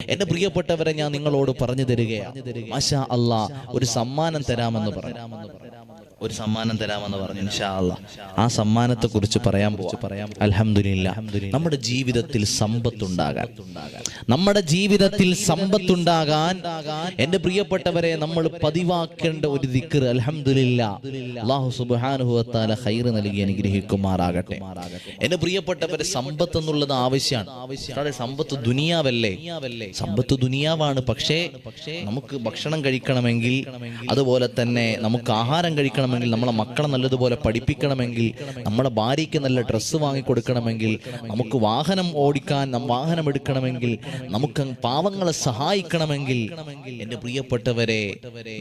എന്റെ പ്രിയപ്പെട്ടവരെ ഞാൻ നിങ്ങളോട് പറഞ്ഞു തരികയാണ്. മാഷാ അല്ലാ ഒരു സമ്മാനം തരാമെന്ന് പറഞ്ഞു. ഒരു സമ്മാനം തരാമെന്ന് പറഞ്ഞു ഇൻഷാ അല്ലാ ആ സമ്മാനത്തെ കുറിച്ച് പറയാൻ പറയാം അൽഹംദുലില്ലാ. നമ്മുടെ ജീവിതത്തിൽ സമ്പത്തുണ്ടാകാൻ. നമ്മുടെ ജീവിതത്തിൽ സമ്പത്തുണ്ടാകാൻ എന്റെ പ്രിയപ്പെട്ടവരെ നമ്മൾ പതിവാക്കേണ്ട ഒരു ദിക്കർ അലഹമില്ല ഖൈർ നൽകി അനുഗ്രഹിക്കുമാറാകട്ടെ. എന്റെ പ്രിയപ്പെട്ടവരെ സമ്പത്ത് എന്നുള്ളത് ആവശ്യമാണ് സമ്പത്ത് ദുനിയാവല്ലേ? സമ്പത്ത് ദുനിയാവാണ്. പക്ഷേ നമുക്ക് ഭക്ഷണം കഴിക്കണമെങ്കിൽ അതുപോലെ തന്നെ നമുക്ക് ആഹാരം കഴിക്കണമെങ്കിൽ നമ്മളെ മക്കളെ നല്ലതുപോലെ പഠിപ്പിക്കണമെങ്കിൽ നമ്മുടെ ഭാര്യയ്ക്ക് നല്ല ഡ്രസ്സ് വാങ്ങിക്കൊടുക്കണമെങ്കിൽ നമുക്ക് വാഹനം ഓടിക്കാൻ വാഹനം എടുക്കണമെങ്കിൽ നമുക്ക് പാവങ്ങളെ സഹായിക്കണമെങ്കിൽ എന്റെ പ്രിയപ്പെട്ടവരെ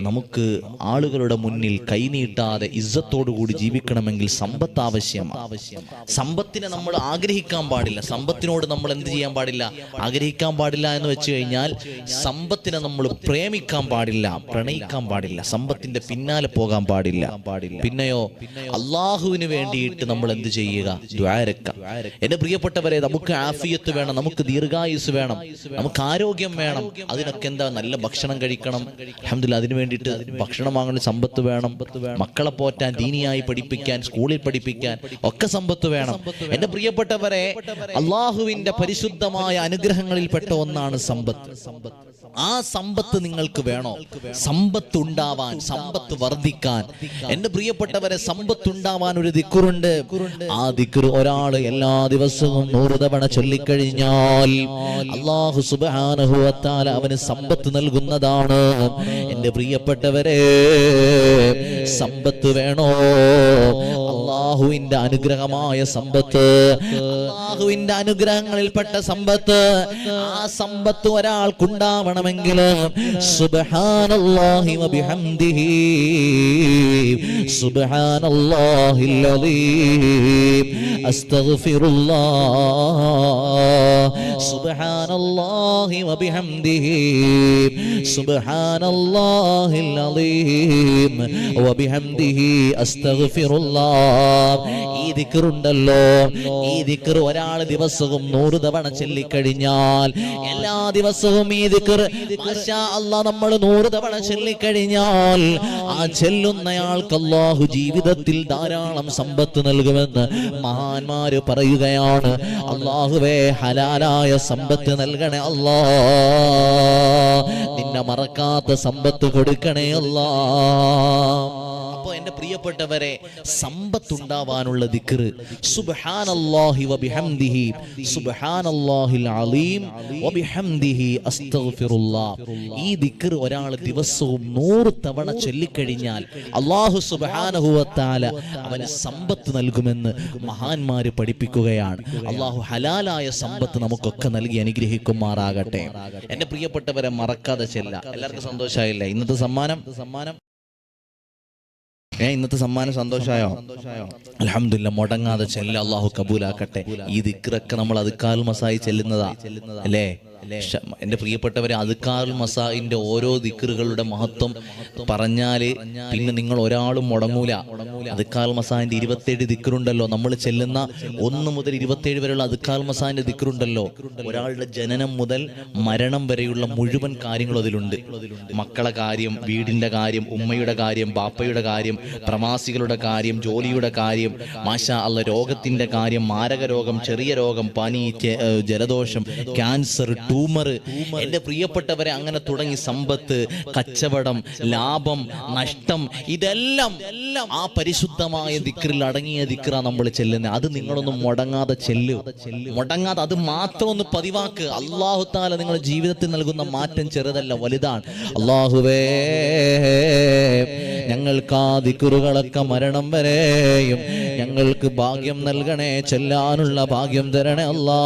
നമുക്ക് ആളുകളുടെ മുന്നിൽ കൈനീട്ടാതെ ഇജ്ജത്തോടു കൂടി ജീവിക്കണമെങ്കിൽ സമ്പത്ത് ആവശ്യമാണ്. സമ്പത്തിനെ നമ്മൾ ആഗ്രഹിക്കാൻ പാടില്ല. സമ്പത്തിനോട് നമ്മൾ എന്ത് ചെയ്യാൻ പാടില്ല? ആഗ്രഹിക്കാൻ പാടില്ല എന്ന് വെച്ച് കഴിഞ്ഞാൽ സമ്പത്തിനെ നമ്മൾ പ്രേമിക്കാൻ പാടില്ല പ്രണയിക്കാൻ പാടില്ല. സമ്പത്തിന്റെ പിന്നാലെ പോകാൻ പാടില്ല. പിന്നെയോ അള്ളാഹുവിന് വേണ്ടിയിട്ട് നമ്മൾ എന്ത് ചെയ്യുക? ദ്വാരക്ക. എന്റെ പ്രിയപ്പെട്ടവരെ നമുക്ക് ആഫിയത്ത് വേണം നമുക്ക് ദീർഘായുസ് വേണം നമുക്ക് ആരോഗ്യം വേണം. അതിനൊക്കെ എന്താ? നല്ല ഭക്ഷണം കഴിക്കണം. അഹമ്മദില്ല അതിന് വേണ്ടിയിട്ട് ഭക്ഷണം വാങ്ങുന്ന സമ്പത്ത് വേണം. മക്കളെ പോറ്റാൻ ദീനിയായി പഠിപ്പിക്കാൻ സ്കൂളിൽ പഠിപ്പിക്കാൻ ഒക്കെ സമ്പത്ത് വേണം. എന്റെ പ്രിയപ്പെട്ടവരെ അള്ളാഹുവിന്റെ പരിശുദ്ധമായ അനുഗ്രഹങ്ങളിൽ പെട്ട ഒന്നാണ് സമ്പത്ത്. ആ സമ്പത്ത് നിങ്ങൾക്ക് വേണോ? സമ്പത്ത് ഉണ്ടാവാൻ സമ്പത്ത് വർദ്ധിക്കാൻ. എന്റെ പ്രിയപ്പെട്ടവരെ സമ്പത്തുണ്ടാവാൻ ഒരു ദിക്കുറുണ്ട്. ആ ദിക്കുർ ഒരാൾ എല്ലാ ദിവസവും നൂറ് തവണ ചൊല്ലിക്കഴിഞ്ഞാൽ അള്ളാഹു സുബാനഹുവത്താല അവന് സമ്പത്ത് നൽകുന്നതാണ്. എന്റെ പ്രിയപ്പെട്ടവരെ സമ്പത്ത് വേണോ? അള്ളാഹുവിന്റെ അനുഗ്രഹമായ സമ്പത്ത് അള്ളാഹുവിന്റെ അനുഗ്രഹങ്ങളിൽപ്പെട്ട സമ്പത്ത് ആ സമ്പത്ത് ഒരാൾക്കുണ്ടാവണമെങ്കിൽ സുബ്ഹാനല്ലാഹി വബിഹംദിഹി സുബ്ഹാനല്ലാഹിൽ الله وبحمده. سبحان الله العظيم. وبحمده വബിഹംദിഹി الله. ഈ ദിക്റുണ്ടല്ലോ. ഈ ദിക്ർ ഒരാൾ ദിവസവും നൂറ് തവണ ചൊല്ലിക്കഴിഞ്ഞാൽ എല്ലാ ദിവസവും ഈ അല്ലാ നമ്മൾ നൂറ് തവണ ചൊല്ലിക്കഴിഞ്ഞാൽ ആ ചെല്ലുന്നയാൾക്ക് അല്ലാഹു ജീവിതത്തിൽ ധാരാളം സമ്പത്ത് നൽകുമെന്ന് മഹാന്മാര് പറയുകയാണ്. അള്ളാഹുവേ ഹലാലായ സമ്പത്ത് നൽകണേ അല്ലാ നിന്നെ മറക്കാത്ത സമ്പത്ത് കൊടുക്കണേ അല്ലാ അപ്പൊ എന്റെ പ്രിയപ്പെട്ടവരെ സമ്പത്തുണ്ടാവാനുള്ള ദിക്ർ സുബ്ഹാനല്ലാഹി വബിഹംദിഹി സുബ്ഹാനല്ലാഹിൽ അലീം വബിഹംദിഹി അസ്തഗ്ഫിറുല്ലാഹ്. ഈ ദിക്ർ ഒരാൾ ദിവസവും നൂറ് തവണ ചൊല്ലിക്കഴിഞ്ഞാൽ അല്ലാഹു സുബ്ഹാനഹു വതആല അവന് സമ്പത്ത് നൽകുമെന്ന് മഹാന്മാര് പഠിപ്പിക്കുകയാണ്. അള്ളാഹു ഹലാലായ സമ്പത്ത് നമുക്കൊക്കെ നൽകി അനുഗ്രഹിക്കുമാറാകട്ടെ. എന്റെ പ്രിയപ്പെട്ടവരെ മറക്കാതെ ചെല്ല എല്ലാവർക്കും സന്തോഷമായില്ലേ? ഇന്നത്തെ സമ്മാനം സമ്മാനം? ഏ ഇന്നത്തെ സമ്മാനം സന്തോഷമായോ? അലഹമില്ല മുടങ്ങാതെ ചെല്ല അള്ളാഹു കബൂലാക്കട്ടെ. ഈ ദിക്റൊക്കെ നമ്മൾ അതുക്കാൽ മസായി ചെല്ലുന്നതാ. അല്ലേ? എന്റെ പ്രിയപ്പെട്ടവരെ അതുക്കാർ മസാഹിന്റെ ഓരോ ദിക്കറുകളുടെ മഹത്വം പറഞ്ഞാൽ പിന്നെ നിങ്ങൾ ഒരാളും മുടങ്ങൂല. അതുക്കാൽ മസാന്റെ ഇരുപത്തേഴ് ദിക്കറുണ്ടല്ലോ നമ്മൾ ചെല്ലുന്ന ഒന്ന് മുതൽ ഇരുപത്തേഴ് വരെയുള്ള അതുക്കാൽ മസാന്റെ ദിക്കറുണ്ടല്ലോ ഒരാളുടെ ജനനം മുതൽ മരണം വരെയുള്ള മുഴുവൻ കാര്യങ്ങളും അതിലുണ്ട്. മക്കളെ കാര്യം വീടിന്റെ കാര്യം ഉമ്മയുടെ കാര്യം ബാപ്പയുടെ കാര്യം പ്രവാസികളുടെ കാര്യം ജോലിയുടെ കാര്യം മാഷ അല്ല രോഗത്തിന്റെ കാര്യം മാരക രോഗം ചെറിയ രോഗം പനി ജലദോഷം ക്യാൻസർ ട്യൂമർ എന്റെ പ്രിയപ്പെട്ടവരെ അങ്ങനെ തുടങ്ങി സമ്പത്ത് കച്ചവടം ലാഭം നഷ്ടം ഇതെല്ലാം ആ പരിശുദ്ധമായ ദിക്റിൽ അടങ്ങിയ ദിക്ര നമ്മൾ ചെല്ലുന്നത്. അത് നിങ്ങളൊന്നും മുടങ്ങാതെ ചെല്ലു. മുടങ്ങാതെ അത് മാത്രം ഒന്ന് പതിവാക്ക്. അള്ളാഹു താല നിങ്ങളുടെ ജീവിതത്തിൽ നൽകുന്ന മാറ്റം ചെറുതല്ല വലുതാണ്. അള്ളാഹുവേ ഞങ്ങൾക്ക് ആ ദിക്കുറുകളൊക്കെ മരണം വരെയും ഞങ്ങൾക്ക് ഭാഗ്യം നൽകണേ ചെല്ലാനുള്ള ഭാഗ്യം തരണേ അല്ലാ